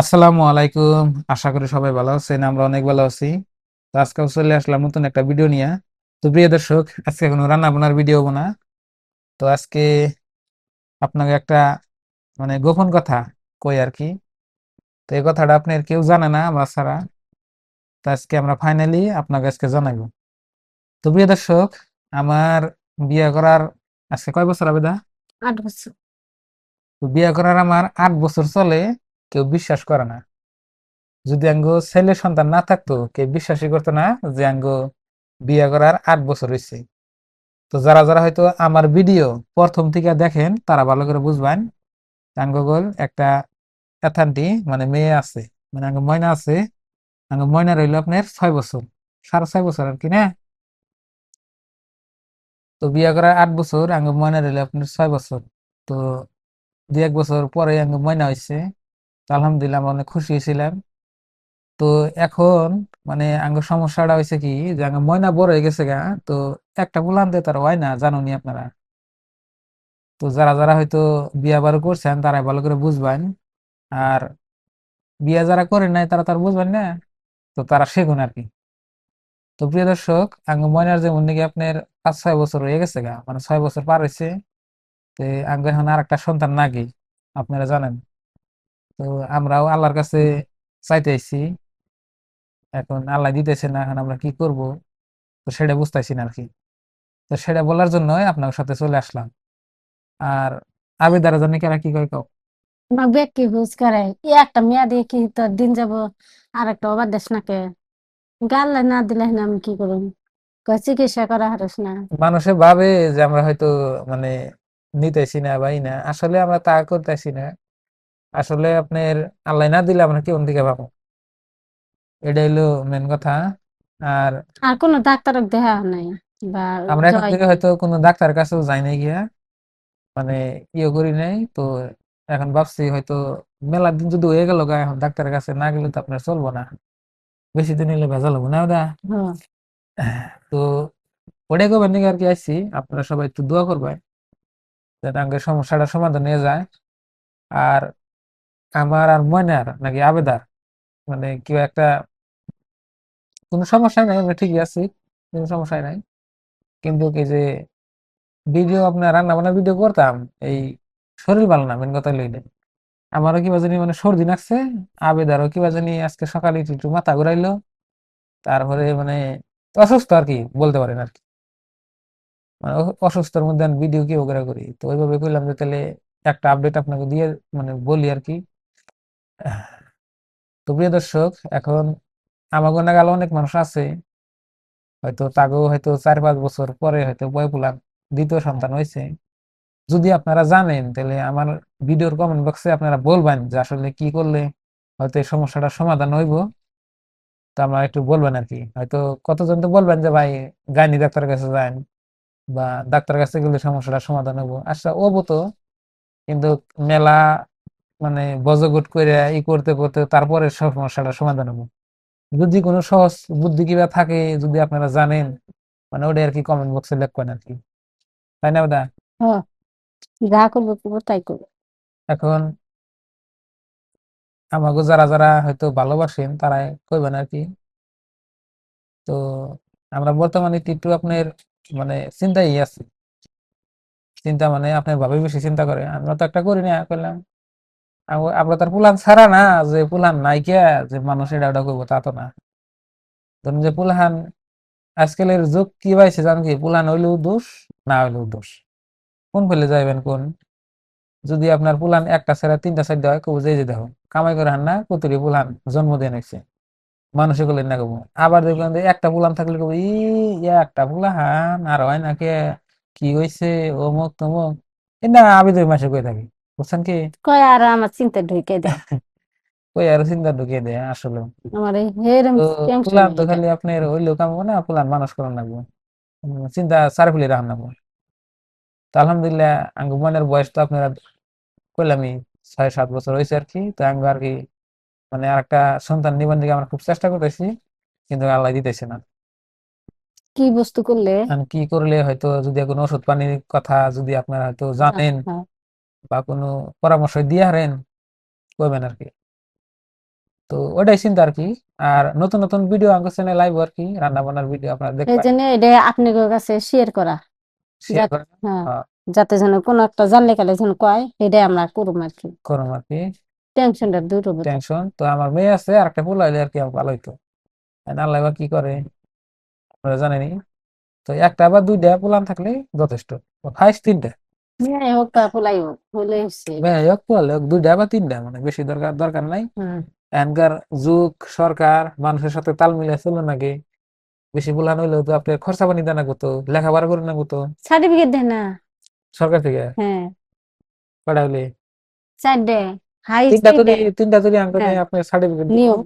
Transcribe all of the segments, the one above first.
আসসালামু আলাইকুম। আশা করি সবাই ভালো আছেন আমরা অনেক ভালো আছি। তো আজকে চলে আসলাম নতুন একটা ভিডিও নিয়ে। তো প্রিয় দর্শক আজকে কোনো রান্না বান্নার ভিডিও বোনা তো আজকে আপনাকে একটা মানে গোপন কথা কই আর কি। তো এই কথাটা আপনার কেউ জানে না বা ছাড়া। তো আজকে আমরা ফাইনালি আপনাকে আজকে জানাব। তো প্রিয় দর্শক আমার বিয়ে করার আজকে কয় বছর হবে দা আট বছর। তো বিয়ে করার আমার আট বছর চলে। কেউ বিশ্বাস করে না। যদি আঙ্গো ছেলে সন্তান না থাকতো, কেউ বিশ্বাসই করতো না যে আঙ্গো বিয়ে করার আট বছর হয়েছে তো যারা যারা হয়তো আমার ভিডিও প্রথম থেকে দেখেন, তারা ভালো করে বুঝবেন আঙ্গগোল একটা এথান্টি মানে মেয়ে আছে মানে আঙ্গ ময়না আছে, আঙ্গ ময়না রইল আপনার ছয় বছর, সাড়ে ছয় বছর আর কি, না? তো বিয়ে করার আট বছর, আঙ্গ ময়না রইল আপনার ছয় বছর। তো দুই এক বছর পরে আঙ্গ ময়না হয়েছে আলহামদুলিল্লাহ আমরা অনেক খুশি হয়েছিলাম। তো এখন মানে আঙ্গ সমস্যাটা হয়েছে কি যে আঙ্গ ময়না বড় হয়ে গেছে গা, তো একটা বুলান দিয়ে তার হয় না, জানুনি আপনারা? তো যারা যারা হয়তো বিয়া বারো করছেন তারা ভালো করে বুঝবেন। আর বিয়া যারা করেন নাই তারা তার বুঝবেন না, তো তারা শেখুন আর কি। তো প্রিয় দর্শক, আঙ্গ ময়নার যেমন নাকি আপনার পাঁচ, ছয় বছর হয়ে গেছে গা মানে ছয় বছর পার হয়েছে তো আঙ্গ এখন আর একটা সন্তান নাকি আপনারা জানেন। তো আমরাও আল্লাহর কাছে চাইতে আইছি। এখন আল্লাহ দিতেছে না এখন আমরা কি করব? তো সেটা বুঝতেছি না আর কি তো সেটা বলার জন্যই আপনার সাথে চলে আসলাম। আর আবেদারের জন্য কেরা কি করে হুজ করে? ই একটা মেয়া দিয়ে কি তোর দিন যাব আর একটা অবাদ দেশ নাকে? গাল না দিলে না আমি কি কয় চিকিৎসা করা হারস না। মানুষে ভাবে যে আমরা হয়তো মানে নিতেছি না বা ই না। আসলে আমরা তা করতেছি না। আসলে আপনার আল্লাহ না দিলে আমরা কেমন দিকে পাবো এটা হইল মেন কথা। আর আর কোনো ডাক্তারক দেখা নাই বা আমরা এখন থেকে হয়তো কোনো ডাক্তার কাছেও যাই নাই গিয়া। মানে ইয়ে করি নাই তো এখন ভাবছি হয়তো মেলা দিন যদি হয়ে গেল গা এখন ডাক্তারের কাছে না গেলে তো আপনার চলবো না। বেশি দিন হলে ভেজাল হব না ওটা। হ্যাঁ, তো ওটাই করবেন নাকি আর কি আসছি আপনারা সবাই একটু দোয়া করবেন। যাতে আমাদের সমস্যাটা সমাধান হয়ে যায়। আর আমার আর ময়নার নাকি আবেদার। মানে কেউ একটা কোনো সমস্যা নাই, আমরা ঠিকই আছি, কোনো সমস্যা নাই। কিন্তু এই যে ভিডিও আপনার রান্না বান্না ভিডিও করতাম, এই শরীর ভালো না মেন কথা লইলে আমারও কিবা জানি মানে সর্দি লাগছে, আবেদারও কিবা জানি আজকে সকালে একটু মাথা ঘুরাইলো, তারপরে মানে অসুস্থ আর কি, বলতে পারেন আর কি। মানে অসুস্থর মধ্যে ভিডিও কি ওগুলা করি তো ওইভাবে কইলাম যে তাহলে একটা আপডেট আপনাকে দিয়ে মানে বলি আর কি। তো প্রিয় দর্শক, এখন আমাগো নাগাল অনেক মানুষ আছে, হয়তো তাগো হয়তো চার পাঁচ বছর পরে হয়তো বয় পুলান দ্বিতীয় সন্তান হয়েছে। যদি আপনারা জানেন, তাহলে আমার ভিডিওর কমেন্ট বক্সে আপনারা বলবেন যে আসলে কি করলে হয়তো এই সমস্যাটার সমাধান হইব। তা আমরা একটু বলবেন আর কি। হয়তো কতজন তো বলবেন যে, ভাই, গাইনি ডাক্তারের কাছে যান বা ডাক্তারের কাছে গেলে সমস্যাটার সমাধান হব আচ্ছা ওবো তো কিন্তু মেলা মানে বজগুট করে ই করতে করতে তারপরে সব সমস্যাটার সমাধান হব। যদি কোনো সহজ বুদ্ধি কিবা থাকে যদি আপনারা জানেন মানে ওটা আর কি কমেন্ট বক্সে লিখবেন আর কি। তাই না ওটা হ্যাঁ যা করব করব তাই করব। এখন আমাকে যারা যারা হয়তো ভালোবাসেন তারাই কইবেন আর কি। তো আমরা বর্তমানে একটু আপনার মানে চিন্তাই আছি। চিন্তা মানে আপনার ভাবে বেশি চিন্তা করে। আমরা তো একটা করি না করলাম আমরা তার পুলান ছাড়া না, যে পুলান নাই কে যে মানুষ এটা ওটা করব তা তো না। ধরুন যে পুলান আজকালের যুগ কি পাইছে জান কি? পুলান হইলেও দোষ, না হইলেও দোষ। কোন ফেলে যাইবেন কোন? যদি আপনার পুলান একটা ছেড়া তিনটা সাইড হয় কবু যে যে দেখো, কামাই করে হান না কতুরি পুলান জন্মদিন হয়েছে মানুষে করলেন না কবু আবার দেখবেন যে একটা পুলান থাকলে কবু ই একটা পুলাহান আর হয় না কে? কি হয়েছে অমুক তমুক? না আবেদন মাসে কয়ে থাকি। বুঝছেন কি? কয় আর আমার চিন্তা ঢুকে দেয় ওই আর চিন্তা ঢুকিয়ে দেয় আসলে। আমার হেরম তো খালি আপনার না পুলান মানুষ করার লাগবো। চিন্তা রাখান লাগবো। তো আলহামদুলিল্লাহ আঙ্গু মনের বয়স তো আপনারা কইলামই ছয় সাত বছর হয়েছে আর কি। তো আঙ্গু আর কি মানে আর একটা সন্তান নিবার দিকে আমরা খুব চেষ্টা করতেছি কিন্তু আল্লাহ দিতেছে না। কি বস্তু করলে? কি করলে হয়তো যদি কোনো ওষুধ পানির কথা যদি আপনারা হয়তো জানেন হ্যাঁ, বা কোনো পরামর্শ দিয়ে হারেন কইবেন আর কি তো ওটাই চিন্তা আর কি আর নতুন নতুন ভিডিও আমার চ্যানেলে লাইভ আর কি রান্না বান্নার ভিডিও আপনারা এই দেখবেন। জন্য এটা আপনাদের কাছে শেয়ার করা। শেয়ার করেন হ্যাঁ হ্যাঁ, যাতে যেন কোনো একটা জানলে কালে যেন কয় এটাই আমরা করব আর কি করুন আর কি টেনশনটা দূর হবে। টেনশন তো আমার মেয়ে আছে আর একটা পোলা হইলে আর কি আমার ভালো হইতো। আল্লাহ বা কি করে? আপনারা জানেনই তো একটা বা দুইটা পোলান থাকলে যথেষ্ট। ফাইস তিনটা। মেয়ে হোক বা পোলাই হোক হচ্ছে মেয়ে হোক পোলালে হোক দুইটা বা তিনটা মানে বেশি দরকার দরকার নাই। হ্যাঁ এখনকার যুগ সরকার মানুষের সাথে তাল মিলিয়ে চলে নাকি বেশি পোলান হইলেও তো আপনার খরচা পানি দেনা করতো লেখাপড়া করে না করতো সার্টিফিকেট দেয় না। সরকার থেকে? হ্যাঁ। কটা চারটে। হাই তিনটা তৈরি তিনটা তৈরি হ্যাঁ। আপনার সার্টিফিকেট নিয়ম।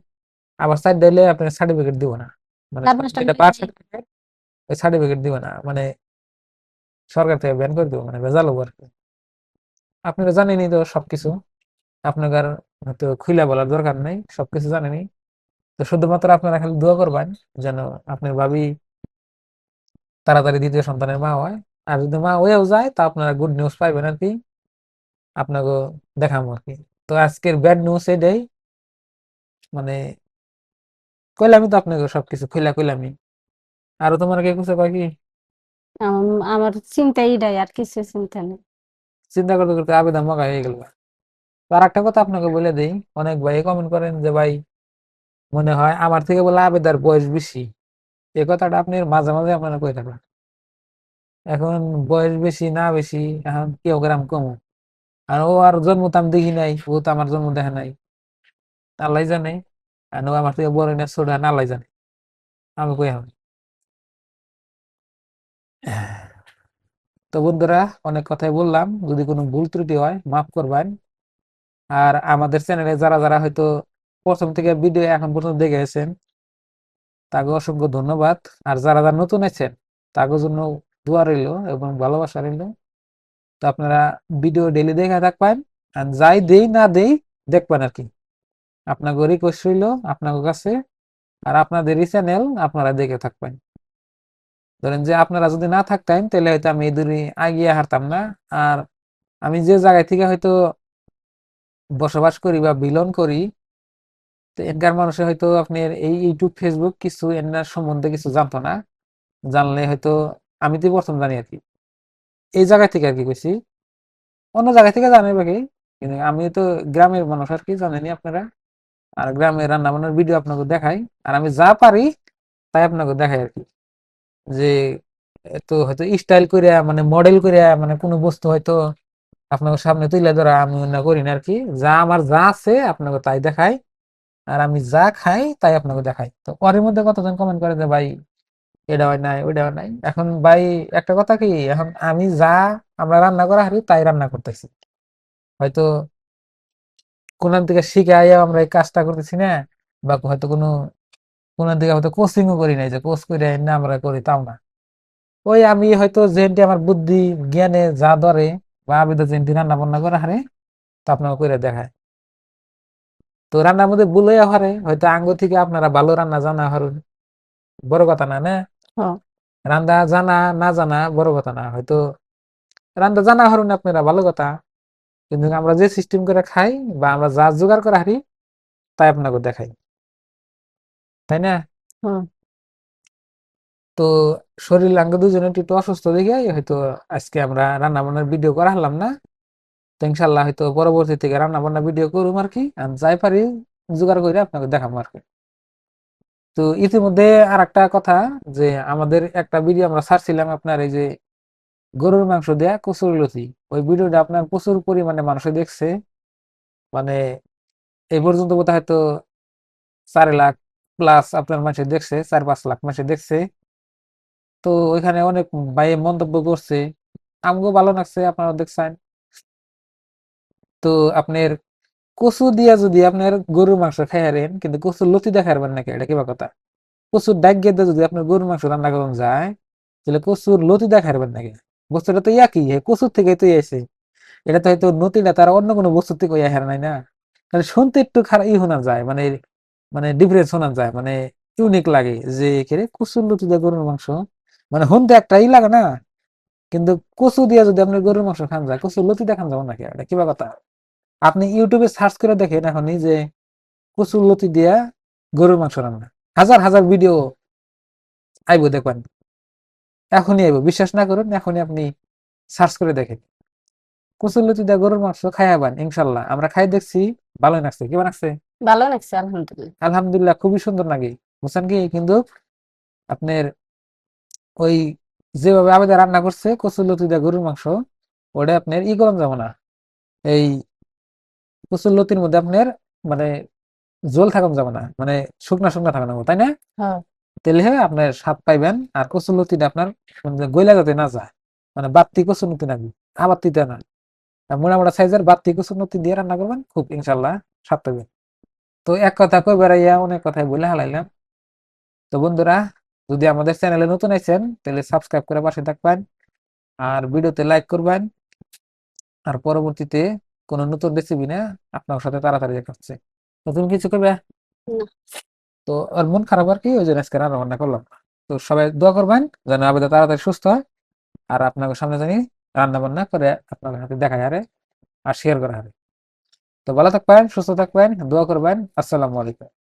আবার দিলে আপনার সার্টিফিকেট দিব না। মানে চার পাঁচটা যেটা মিলে সার্টিফিকেট ওই সার্টিফিকেট দিব না। মানে সরকার থেকে ব্যান করে দিব মানে ভেজাল হব আর কি। আপনারা জানেনই তো সবকিছু। আপনার হয়তো খুলে বলার দরকার নেই, সবকিছু জানেনই। তো শুধুমাত্র আপনারা খালি দোয়া করবেন যেন আপনার ভাবি তাড়াতাড়ি দ্বিতীয় সন্তানের মা হয়। আর যদি মা হয়েও যায়, তা আপনারা গুড নিউজ পাইবেন আর কি। আপনাকে দেখাবো আর কি। তো আজকের ব্যাড নিউজ এটাই। মানে কইলামই তো আপনাকে সবকিছু খুলা কইলামই। আরও তোমার কে কিছু কয় কি? আম- আমার চিন্তা এটাই আর কিছু চিন্তা নেই। চিন্তা করতে করতে আবেদন মগা হয়ে গেল। আর একটা কথা আপনাকে বলে দেই, অনেক ভাই কমেন্ট করেন যে, ভাই, মনে হয় আমার থেকে বলে আবেদার বয়স বেশি। এই কথাটা আপনি মাঝে মাঝে আপনারা কই থাকবেন এখন বয়স বেশি না বেশি, এখন কেউ গ্রাম কম। আর ও আর জন্ম তো আমি দেখি নাই, ও তো আমার জন্ম দেখে নাই। আল্লাহ জানে, আর ও আমার থেকে বড় না ছোট না আল্লাহ জানে। আমি কই এখন তো বন্ধুরা, অনেক কথাই বললাম। যদি কোনো ভুল ত্রুটি হয়, মাফ করবেন। আর আমাদের চ্যানেলে যারা যারা হয়তো প্রথম থেকে ভিডিও এখন পর্যন্ত দেখে এসেছেন তাকে অসংখ্য ধন্যবাদ। আর যারা যারা নতুন আছেন, তাদের জন্য দোয়া রইল এবং ভালোবাসা রইল। তো আপনারা ভিডিও ডেলি দেখে থাকবেন। আর যাই দেই না দেই, দেখবেন আর কি। আপনাকে রিকোয়েস্ট রইল আপনার কাছে। আর আপনাদেরই চ্যানেল আপনারা দেখে থাকবেন। ধরেন যে আপনারা যদি না থাকতেন, তাহলে হয়তো আমি এই দূরে আগিয়ে হারতাম না। আর আমি যে জায়গায় থেকে হয়তো বসবাস করি বা বিলন করি, তো এখানকার মানুষে হয়তো আপনার এই ইউটিউব ফেসবুক কিছু এনার সম্বন্ধে কিছু জানতো না। জানলে হয়তো আমি তো প্রথম জানি আর কি। এই জায়গা থেকে আর কি কইছি। অন্য জায়গা থেকে জানে বাকি, কিন্তু আমি তো গ্রামের মানুষ আর কি জানেনি আপনারা। আর গ্রামের রান্না বান্নার ভিডিও আপনাকে দেখাই। আর আমি যা পারি, তাই আপনাকে দেখাই আর কি। যে তো হয়তো স্টাইল করে মানে মডেল করে মানে কোনো বস্তু হয়তো আপনাকে সামনে তুলে ধরা আমি অন্য করি না আর কি যা আমার যা আছে আপনাকে তাই দেখাই। আর আমি যা খাই তাই আপনাকে দেখাই। তো ওর মধ্যে কতজন কমেন্ট করে যে, ভাই এটা হয় নাই ওইটা হয় নাই? এখন ভাই, একটা কথা কি, এখন আমি যা আমরা রান্না করা হারি তাই রান্না করতেছি। হয়তো কোন থেকে শিখে আইয়া আমরা এই কাজটা করতেছি না, বা হয়তো কোনো কোন দিকে হয়তো কোচিংও করি নাই যে কোচ করে না আমরা করি তাও না। ওই আমি হয়তো যেনটি আমার বুদ্ধি জ্ঞানে যা ধরে বা আবেদন যেনটি রান্না বান্না করা হারে তা আপনাকে করে দেখায়। তো রান্নার মধ্যে ভুল হারে হয়তো আঙ্গ থেকে আপনারা ভালো রান্না জানা হারুন বড় কথা না না। রান্না জানা না জানা বড় কথা না হয়তো রান্না জানা হারুন আপনারা ভালো কথা। কিন্তু আমরা যে সিস্টেম করে খাই বা আমরা যা জোগাড় করে হারি তাই আপনাকে দেখাই। তাই না? হুম। তো শরীর আঙ্গ দুজনে একটু অসুস্থ দেখে হয়তো আজকে আমরা রান্না বান্নার ভিডিও করা হলাম না। তো ইনশাল্লাহ হয়তো পরবর্তী থেকে রান্না বান্না ভিডিও করুম আর কি। যাই পারি জোগাড় করে আপনাকে দেখাবো আর কি। তো ইতিমধ্যে আর একটা কথা যে আমাদের একটা ভিডিও আমরা ছাড়ছিলাম আপনার এই যে গরুর মাংস দেয়া কচুর লতি। ওই ভিডিওটা আপনার প্রচুর পরিমাণে মানুষ দেখছে। মানে এই পর্যন্ত বোধহয় হয়তো চার লাখ প্লাস আপনার মানুষে দেখছে, চার পাঁচ লাখ মানুষে দেখছে। তো ওইখানে অনেক ভাই মন্তব্য করছে, আমগো ভালো লাগছে আপনারা দেখছেন। তো আপনার কচু দিয়া যদি আপনার গরুর মাংস খাইয়ারেন কিন্তু কচুর লতি দেখারবেন নাকি? এটা কিবা কথা? কচুর ডাক দিয়ে যদি আপনার গরুর মাংস রান্না করুন যায়, তাহলে কচুর লতি দেখারবেন নাকি? বস্তুটা তো হে কচুর থেকে তো এসে এটা তো হয়তো নতিটা তারা অন্য কোনো বস্তু থেকে ইয়া হার নাই না। শুনতে একটু খারাপ ই শোনা যায় মানে মানে ডিফারেন্স যায় মানে ইউনিক লাগে যে কেরে কচুর লতি দিয়ে গরুর মাংস। মানে শুনতে একটা ই লাগে না, কিন্তু কচু দিয়ে যদি আপনি গরুর মাংস খান যায় কচুর লতি দেখান যাব নাকি এটা কিবা কথা? আপনি ইউটিউবে সার্চ করে দেখেন এখনই যে কচুর লতি দিয়া গরুর মাংস রান্না। হাজার হাজার ভিডিও আইবো দেখবেন। এখনই আইবো, বিশ্বাস না করুন, এখনই আপনি সার্চ করে দেখেন। কচুর লতি দিয়া গরুর মাংস খাইয়াবান ইনশাল্লাহ। আমরা খাই দেখছি, ভালোই লাগছে কেমন লাগছে ভালো লাগছে আলহামদুলিল্লাহ। আলহামদুলিল্লাহ খুবই সুন্দর লাগে বুঝছেন কি? কিন্তু আপনার ওই যেভাবে আবেদা রান্না করছে কচুর লতি দিয়ে গরুর মাংস ওটা আপনার ই করান যাবে না। এই কচুর লতির মধ্যে আপনার মানে জল থাকুন যাবে না মানে শুকনা শুকনা থাকুন তাই না? হ্যাঁ। তেলে আপনার স্বাদ পাইবেন আর কচুর লতিটা আপনার মানে গইলা যাতে না যায় মানে বাত্তি কচুর লতি না আবার তিতে না। মোটা মোটা সাইজের বাত্তি কচুর লতি দিয়ে রান্না করবেন খুব ইনশাল্লাহ স্বাদ পাইবেন তো এক কথা কই বেড়াইয়া অনেক কথাই বলে হালাইলাম। তো বন্ধুরা যদি আমাদের চ্যানেলে নতুন আছেন তাহলে সাবস্ক্রাইব করে পাশে থাকবেন আর ভিডিওতে লাইক করবেন। আর পরবর্তীতে কোনো নতুন রেসিপি না আপনার সাথে তাড়াতাড়ি দেখা হচ্ছে। তুমি কিছু করবে। তো আর মন খারাপ আর কি ওই জন্য আজকে রান্না বান্না করলাম। তো সবাই দোয়া করবেন যেন আবেদা তাড়াতাড়ি সুস্থ হয় আর আপনাদের সামনে জানি রান্না বান্না করে আপনাদের সাথে দেখা হারে আর শেয়ার করা হারে। তো ভালো থাকবেন সুস্থ থাকবেন দোয়া করবেন। আসসালামু আলাইকুম।